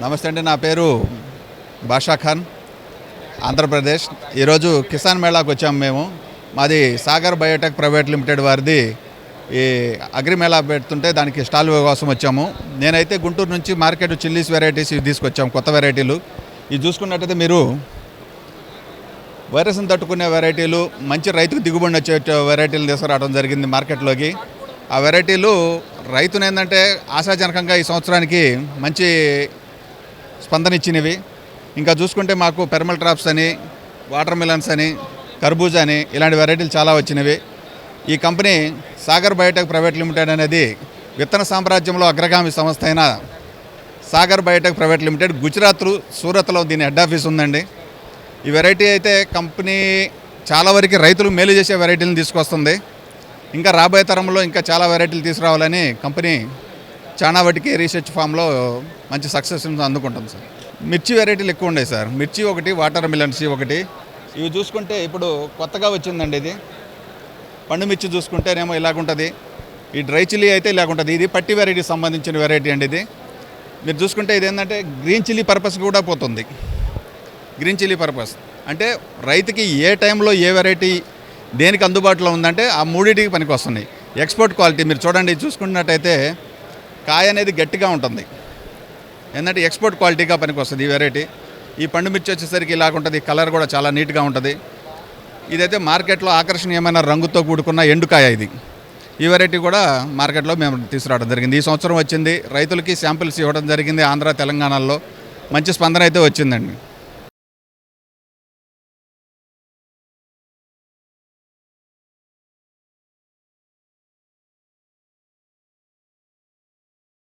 నమస్తే అండి నా పేరు బాషా ఖాన్ ఆంధ్రప్రదేశ్. ఈరోజు కిసాన్ మేళాకు వచ్చాము మేము. మాది సాగర్ బయోటెక్ ప్రైవేట్ లిమిటెడ్ వారిది. ఈ అగ్రి మేళా పెడుతుంటే దానికి స్టాల్ కోసం వచ్చాము. నేనైతే గుంటూరు నుంచి మార్కెట్ చిల్లీస్ వెరైటీస్ ఇవి తీసుకొచ్చాము కొత్త వెరైటీలు. ఇది చూసుకున్నట్టయితే మీరు వైరస్ని తట్టుకునే వెరైటీలు మంచి రైతుకు దిగుబడి వచ్చే వెరైటీలు తీసుకురావడం జరిగింది మార్కెట్లోకి. ఆ వెరైటీలు రైతునేందంటే ఏంటంటే ఆశాజనకంగా ఈ సంవత్సరానికి మంచి స్పందనిచ్చినవి. ఇంకా చూసుకుంటే మాకు పెర్మల్ ట్రాప్స్ అని వాటర్ మిలన్స్ అని కర్బూజా అని ఇలాంటి వెరైటీలు చాలా వచ్చినవి. ఈ company Sagar biotech private limited అనేది విత్తన సామ్రాజ్యంలో అగ్రగామి సంస్థ అయిన సాగర్ బయోటెక్ ప్రైవేట్ లిమిటెడ్ గుజరాత్లు సూరత్లో దీని హెడ్ ఆఫీస్ ఉందండి. ఈ వెరైటీ అయితే కంపెనీ చాలా వరకు రైతులు మేలు చేసే వెరైటీలను తీసుకొస్తుంది. ఇంకా రాబోయే తరంలో ఇంకా చాలా వెరైటీలు తీసుకురావాలని కంపెనీ చాలా వాటికి రీసెర్చ్ ఫామ్లో మంచి సక్సెస్ అందుకుంటుంది సార్. మిర్చి వెరైటీలు ఎక్కువ ఉన్నాయి సార్. మిర్చి ఒకటి వాటర్ మిలన్స్ ఒకటి. ఇవి చూసుకుంటే ఇప్పుడు కొత్తగా వచ్చిందండి ఇది. పండు మిర్చి చూసుకుంటేనేమో ఇలాగుంటుంది. ఈ డ్రై చిల్లీ అయితే ఇలాగుంటుంది. ఇది పట్టి వెరైటీకి సంబంధించిన వెరైటీ అండి ఇది. మీరు చూసుకుంటే ఇది ఏంటంటే గ్రీన్ చిల్లీ పర్పస్ కూడా పోతుంది. గ్రీన్ చిల్లీ పర్పస్ అంటే రైతుకి ఏ టైంలో ఏ వెరైటీ దేనికి అందుబాటులో ఉందంటే ఆ మూడింటికి పనికి వస్తున్నాయి ఎక్స్పోర్ట్ క్వాలిటీ మీరు చూడండి చూసుకున్నట్టయితే కాయ అనేది గట్టిగా ఉంటుంది. ఏంటంటే ఎక్స్పోర్ట్ క్వాలిటీగా పనికొస్తుంది ఈ వెరైటీ ఈ పండు మిర్చి వచ్చేసరికి ఇలాగ ఉంటుంది కలర్ కూడా చాలా నీట్గా ఉంటుంది. ఇదైతే మార్కెట్లో ఆకర్షణీయమైన రంగుతో కూడుకున్న ఎండుకాయ ఇది. ఈ వెరైటీ కూడా మార్కెట్లో మేము తీసుకురావడం జరిగింది. ఈ సంవత్సరం వచ్చింది రైతులకి శాంపిల్స్ ఇవ్వడం జరిగింది ఆంధ్ర తెలంగాణలో. మంచి స్పందన అయితే వచ్చిందండి.